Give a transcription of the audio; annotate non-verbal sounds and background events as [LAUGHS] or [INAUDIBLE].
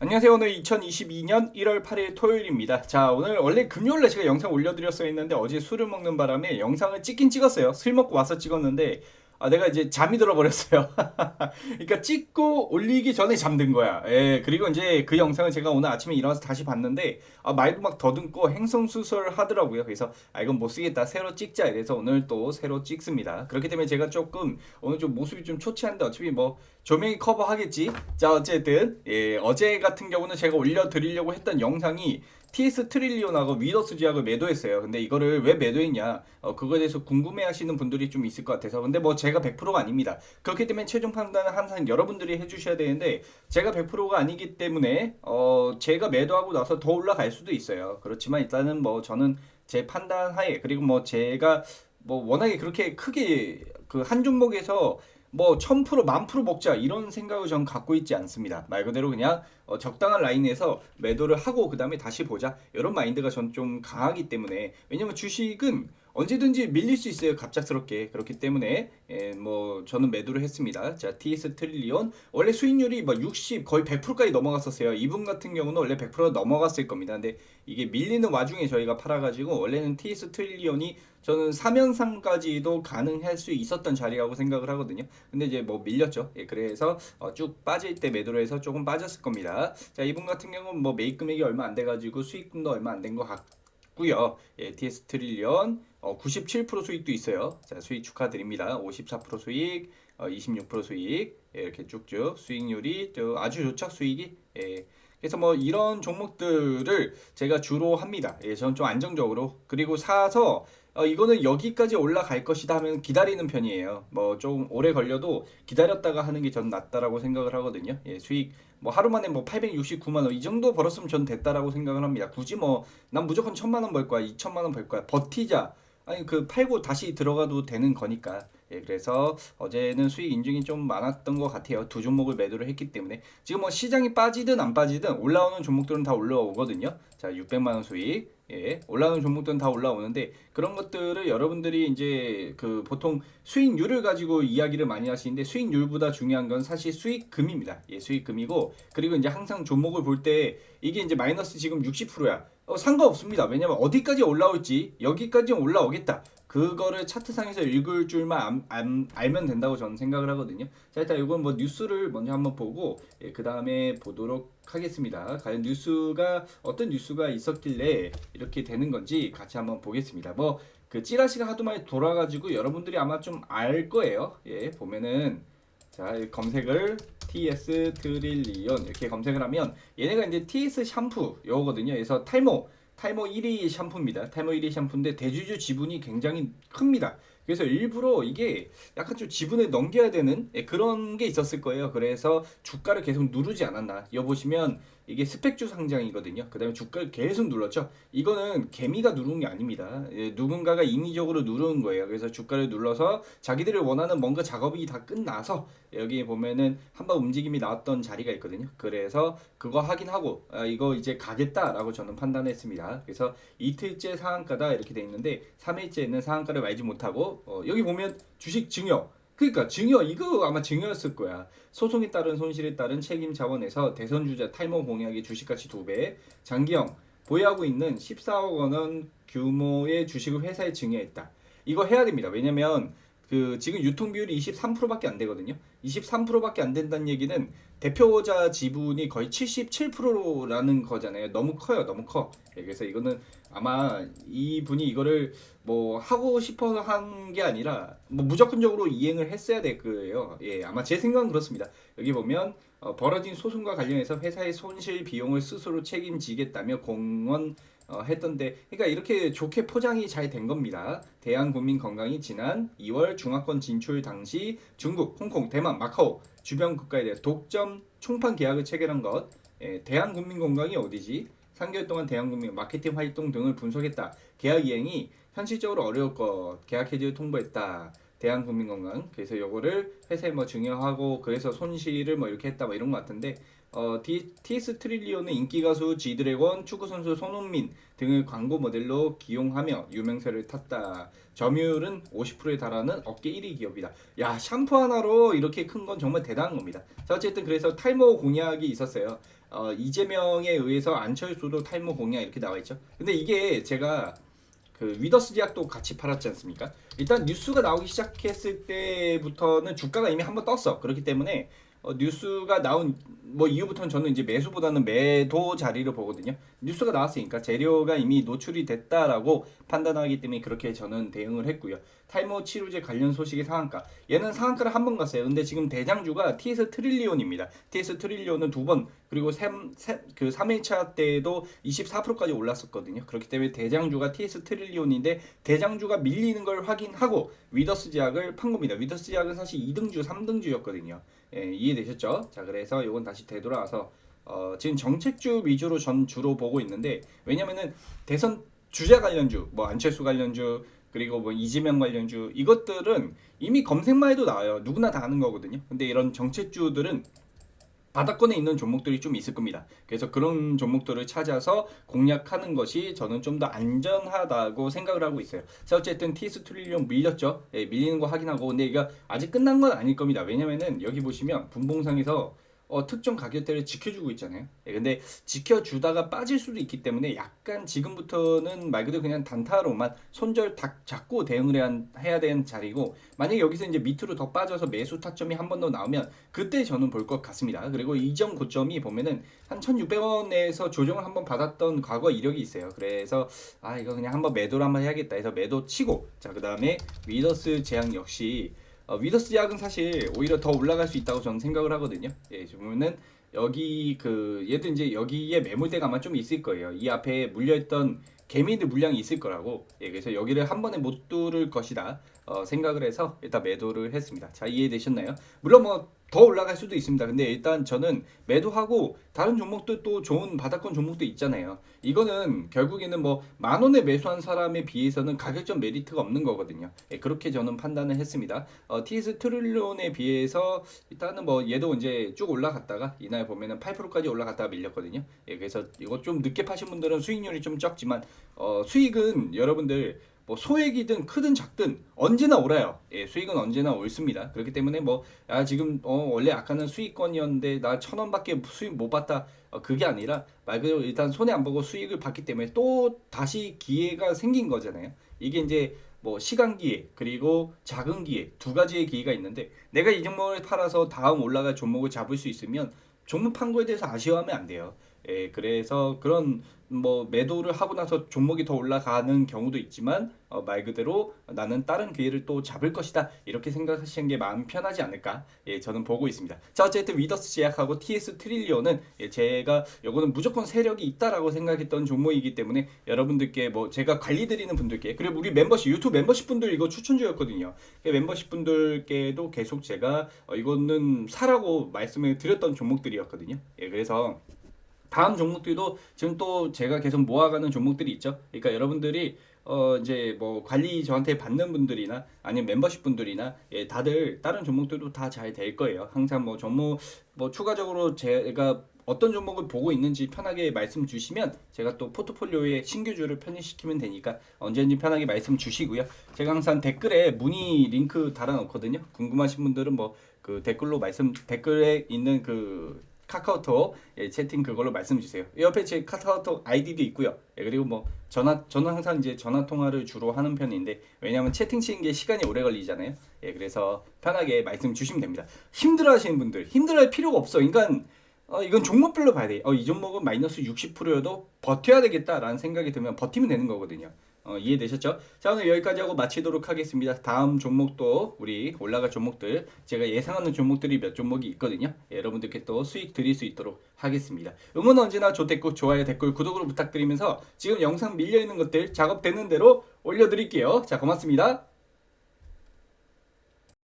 안녕하세요. 오늘 2022년 1월 8일 토요일입니다. 자, 오늘 원래 금요일에 제가 영상 올려드렸어야 했는데 어제 술을 먹는 바람에 영상을 찍긴 찍었어요. 술 먹고 와서 찍었는데 아, 내가 이제 잠이 들어버렸어요. [LAUGHS] 그러니까 찍고 올리기 전에 잠든 거야. 예, 그리고 이제 그 영상을 제가 오늘 아침에 일어나서 다시 봤는데 아, 말도 막 더듬고 행성수설 하더라고요. 그래서 아, 이건 못 쓰겠다. 새로 찍자. 이래서 오늘 또 새로 찍습니다. 그렇기 때문에 제가 조금 오늘 좀 모습이 좀 초췌한데 어차피 뭐 조명이 커버하겠지. 자, 어쨌든 예, 어제 같은 경우는 제가 올려드리려고 했던 영상이 TS 트릴리온하고 위더스 지약을 매도했어요. 근데 이거를 왜 매도했냐? 어, 그거에 대해서 궁금해 하시는 분들이 좀 있을 것 같아서. 근데 뭐 제가 100%가 아닙니다. 그렇기 때문에 최종 판단은 항상 여러분들이 해주셔야 되는데 제가 100%가 아니기 때문에 어, 제가 매도하고 나서 더 올라갈 수도 있어요. 그렇지만 일단은 뭐 저는 제 판단 하에 그리고 뭐 제가 뭐 워낙에 그렇게 크게 그 한 종목에서 뭐 1000%만 프로 먹자 이런 생각을 전 갖고 있지 않습니다. 말 그대로 그냥 어, 적당한 라인에서 매도를 하고 그 다음에 다시 보자. 이런 마인드가 전 좀 강하기 때문에. 왜냐면 주식은 언제든지 밀릴 수 있어요. 갑작스럽게. 그렇기 때문에 예, 뭐 저는 매도를 했습니다. 자 TS 트릴리온. 원래 수익률이 뭐60 거의 100%까지 넘어갔었어요. 이분 같은 경우는 원래 100% 넘어갔을 겁니다. 근데 이게 밀리는 와중에 저희가 팔아 가지고 원래는 TS 트릴리온이 저는 3연상까지도 가능할 수 있었던 자리라고 생각을 하거든요 근데 이제 뭐 밀렸죠 예, 그래서 어, 쭉 빠질 때 매도를 해서 조금 빠졌을 겁니다 자 이분 같은 경우는 뭐 매입 금액이 얼마 안 돼가지고 수익금도 얼마 안 된 것 같고요 예, TS 트릴리온 어, 97% 수익도 있어요. 자, 수익 축하드립니다. 54% 수익, 어, 26% 수익, 예, 이렇게 쭉쭉 수익률이 저 아주 좋죠, 수익이. 예. 그래서 뭐 이런 종목들을 제가 주로 합니다. 예, 저는 좀 안정적으로. 그리고 사서 어, 이거는 여기까지 올라갈 것이다 하면 기다리는 편이에요. 뭐 좀 오래 걸려도 기다렸다가 하는 게 전 낫다라고 생각을 하거든요. 예, 수익 뭐 하루 만에 뭐 869만 원 이 정도 벌었으면 전 됐다라고 생각을 합니다. 굳이 뭐 난 무조건 천만 원 벌 거야, 2천만 원 벌 거야. 버티자. 아니 그 팔고 다시 들어가도 되는 거니까 예, 그래서 어제는 수익 인증이 좀 많았던 것 같아요. 두 종목을 매도를 했기 때문에 지금 뭐 시장이 빠지든 안 빠지든 올라오는 종목들은 다 올라오거든요. 자, 600만 원 수익. 예, 올라오는 종목들은 다 올라오는데 그런 것들을 여러분들이 이제 그 보통 수익률을 가지고 이야기를 많이 하시는데 수익률보다 중요한 건 사실 수익금입니다. 예, 수익금이고 그리고 이제 항상 종목을 볼 때 이게 이제 마이너스 지금 60%야. 어, 상관없습니다. 왜냐면 어디까지 올라올지 여기까지 올라오겠다. 그거를 차트상에서 읽을 줄만 안, 안, 알면 된다고 저는 생각을 하거든요. 자 일단 이건 뭐 뉴스를 먼저 한번 보고 예, 그 다음에 보도록 하겠습니다. 과연 뉴스가 어떤 뉴스가 있었길래 이렇게 되는 건지 같이 한번 보겠습니다. 뭐 그 찌라시가 하도 많이 돌아가지고 여러분들이 아마 좀 알 거예요. 예 보면은 자 검색을 TS 트릴리온 이렇게 검색을 하면 얘네가 이제 TS 샴푸 요거거든요. 그래서 탈모 탈모 1위 샴푸입니다. 탈모 1위 샴푸인데 대주주 지분이 굉장히 큽니다. 그래서 일부러 이게 약간 좀 지분을 넘겨야 되는 예, 그런 게 있었을 거예요. 그래서 주가를 계속 누르지 않았나. 여 보시면 이게 스펙주 상장이거든요. 그 다음에 주가를 계속 눌렀죠. 이거는 개미가 누른 게 아닙니다. 예, 누군가가 인위적으로 누르는 거예요. 그래서 주가를 눌러서 자기들이 원하는 뭔가 작업이 다 끝나서 여기 보면은 한번 움직임이 나왔던 자리가 있거든요. 그래서 그거 확인하고 아, 이거 이제 가겠다라고 저는 판단했습니다. 그래서 이틀째 상한가다 이렇게 돼 있는데 3일째는 상한가를 말지 못하고 어, 여기 보면 주식 증여 그러니까 증여 이거 아마 증여였을 거야. 소송에 따른 손실에 따른 책임 자원에서 대선 주자 탈모 공약의 주식 가치 두 배, 장기영 보유하고 있는 14억 원 규모의 주식을 회사에 증여했다. 이거 해야 됩니다. 왜냐면 그 지금 유통 비율이 23%밖에 안 되거든요. 23%밖에 안 된다는 얘기는 대표자 지분이 거의 77%라는 거잖아요. 너무 커요. 너무 커. 예, 그래서 이거는 아마 이분이 이거를 뭐 하고 싶어서 한 게 아니라 뭐 무조건적으로 이행을 했어야 될 거예요. 예, 아마 제 생각은 그렇습니다. 여기 보면 어, 벌어진 소송과 관련해서 회사의 손실 비용을 스스로 책임지겠다며 공언 어, 했던데, 그러니까 이렇게 좋게 포장이 잘 된 겁니다. 대한국민 건강이 지난 2월 중화권 진출 당시 중국, 홍콩, 대만, 마카오 주변 국가에 대해 독점 총판 계약을 체결한 것. 예, 대한국민 건강이 어디지? 3개월 동안 대한국민 마케팅 활동 등을 분석했다. 계약 이행이 현실적으로 어려울 것. 계약 해지를 통보했다. 대한국민건강 그래서 요거를 회사에 뭐 증여하고 그래서 손실을 뭐 이렇게 했다 뭐 이런 것 같은데 어, 디, TS 트릴리온은 인기 가수 지드래곤, 축구 선수 손흥민 등을 광고 모델로 기용하며 유명세를 탔다. 점유율은 50%에 달하는 업계 1위 기업이다. 야 샴푸 하나로 이렇게 큰 건 정말 대단한 겁니다. 자 어쨌든 그래서 탈모 공약이 있었어요. 어, 이재명에 의해서 안철수도 탈모 공약 이렇게 나와 있죠. 근데 이게 제가 그 위더스 제약도 같이 팔았지 않습니까? 일단 뉴스가 나오기 시작했을 때부터는 주가가 이미 한번 떴어. 그렇기 때문에 어, 뉴스가 나온 뭐 이후부터는 저는 이제 매수보다는 매도 자리를 보거든요. 뉴스가 나왔으니까 재료가 이미 노출이 됐다라고 판단하기 때문에 그렇게 저는 대응을 했고요. 탈모 치료제 관련 소식의 상한가. 얘는 상한가를 한 번 갔어요. 근데 지금 대장주가 TS 트릴리온입니다. TS 트릴리온은 두 번 그리고 3, 그 3회차 때도 24%까지 올랐었거든요. 그렇기 때문에 대장주가 TS 트릴리온인데 대장주가 밀리는 걸 확인하고 위더스 제약을 판 겁니다. 위더스 제약은 사실 2등주, 3등주였거든요. 예, 이해되셨죠? 자, 그래서 이건 다시 되돌아와서 어, 지금 정책주 위주로 전 주로 보고 있는데 왜냐면은 대선 주자 관련주, 뭐 안철수 관련주, 그리고 뭐 이재명 관련주 이것들은 이미 검색만 해도 나와요. 누구나 다 아는 거거든요. 근데 이런 정책주들은 바닥권에 있는 종목들이 좀 있을 겁니다. 그래서 그런 종목들을 찾아서 공략하는 것이 저는 좀 더 안전하다고 생각을 하고 있어요. 자 어쨌든 TS 트릴리온 밀렸죠. 예, 밀리는 거 확인하고 근데 이거 아직 끝난 건 아닐 겁니다. 왜냐면은 여기 보시면 분봉상에서 어, 특정 가격대를 지켜주고 있잖아요. 예, 근데 지켜주다가 빠질 수도 있기 때문에 약간 지금부터는 말 그대로 그냥 단타로만 손절 딱 잡고 대응을 해야, 해야 되는 자리고 만약에 여기서 이제 밑으로 더 빠져서 매수 타점이 한 번 더 나오면 그때 저는 볼 것 같습니다. 그리고 이전 고점이 보면은 한 1,600원에서 조정을 한번 받았던 과거 이력이 있어요. 그래서 아 이거 그냥 한번 매도를 한번 해야겠다 해서 매도 치고 자 그다음에 위더스 제약 역시 어, 위더스 제약은 사실 오히려 더 올라갈 수 있다고 저는 생각을 하거든요. 예, 보면은 여기 그 얘도 이제 여기에 매물대가 아마 좀 있을 거예요. 이 앞에 물려있던 개미들 물량이 있을 거라고. 예, 그래서 여기를 한 번에 못 뚫을 것이다 어, 생각을 해서 일단 매도를 했습니다. 자 이해되셨나요? 물론 뭐 더 올라갈 수도 있습니다. 근데 일단 저는 매도하고 다른 종목도 또 좋은 바닥권 종목도 있잖아요. 이거는 결국에는 뭐 만 원에 매수한 사람에 비해서는 가격적 메리트가 없는 거거든요. 예, 그렇게 저는 판단을 했습니다. 어, TS 트릴론에 비해서 일단은 뭐 얘도 이제 쭉 올라갔다가 이날 보면은 8%까지 올라갔다가 밀렸거든요. 예, 그래서 이거 좀 늦게 파신 분들은 수익률이 좀 적지만 어, 수익은 여러분들 뭐 소액이든 크든 작든 언제나 오라요. 예, 수익은 언제나 옳습니다. 그렇기 때문에 뭐 아, 지금 어, 원래 아까는 수익권이었는데 나 천 원밖에 수익 못 받다. 어, 그게 아니라 말 그대로 일단 손해 안 보고 수익을 받기 때문에 또 다시 기회가 생긴 거잖아요. 이게 이제 뭐 시간 기회 그리고 작은 기회 두 가지의 기회가 있는데 내가 이 종목을 팔아서 다음 올라갈 종목을 잡을 수 있으면 종목 판 거에 대해서 아쉬워하면 안 돼요. 예, 그래서 그런 뭐 매도를 하고 나서 종목이 더 올라가는 경우도 있지만 어, 말 그대로 나는 다른 기회를 또 잡을 것이다. 이렇게 생각하시는 게 마음 편하지 않을까? 예 저는 보고 있습니다. 자 어쨌든 위더스 제약하고 TS 트릴리온은 예, 제가 요거는 무조건 세력이 있다라고 생각했던 종목이기 때문에 여러분들께 뭐 제가 관리 드리는 분들께 그리고 우리 멤버십 유튜브 멤버십 분들 이거 추천주였거든요. 그 멤버십 분들께도 계속 제가 어, 이거는 사라고 말씀을 드렸던 종목들이었거든요. 예 그래서 다음 종목들도 지금 또 제가 계속 모아가는 종목들이 있죠. 그러니까 여러분들이 어 이제 뭐 관리 저한테 받는 분들이나 아니면 멤버십 분들이나 예 다들 다른 종목들도 다 잘 될 거예요. 항상 뭐 종목 뭐 추가적으로 제가 어떤 종목을 보고 있는지 편하게 말씀 주시면 제가 또 포트폴리오에 신규주를 편입시키면 되니까 언제든지 편하게 말씀 주시고요. 제가 항상 댓글에 문의 링크 달아놓거든요. 궁금하신 분들은 뭐 그 댓글로 말씀 댓글에 있는 그 카카오톡 예, 채팅 그걸로 말씀 주세요. 옆에 제 카카오톡 아이디도 있고요. 예, 그리고 뭐 전화 저는 항상 이제 전화 통화를 주로 하는 편인데 왜냐하면 채팅 치는 게 시간이 오래 걸리잖아요. 예, 그래서 편하게 말씀 주시면 됩니다. 힘들어하시는 분들 힘들어할 필요가 없어. 그러니까 어, 이건 종목별로 봐야 돼. 어, 이 종목은 마이너스 60%여도 버텨야 되겠다라는 생각이 들면 버티면 되는 거거든요. 어, 이해되셨죠? 자 오늘 여기까지 하고 마치도록 하겠습니다. 다음 종목도 우리 올라갈 종목들 제가 예상하는 종목들이 몇 종목이 있거든요. 예, 여러분들께 또 수익 드릴 수 있도록 하겠습니다. 응원 언제나 조댓글 좋아요 댓글 구독으로 부탁드리면서 지금 영상 밀려 있는 것들 작업되는 대로 올려드릴게요. 자 고맙습니다.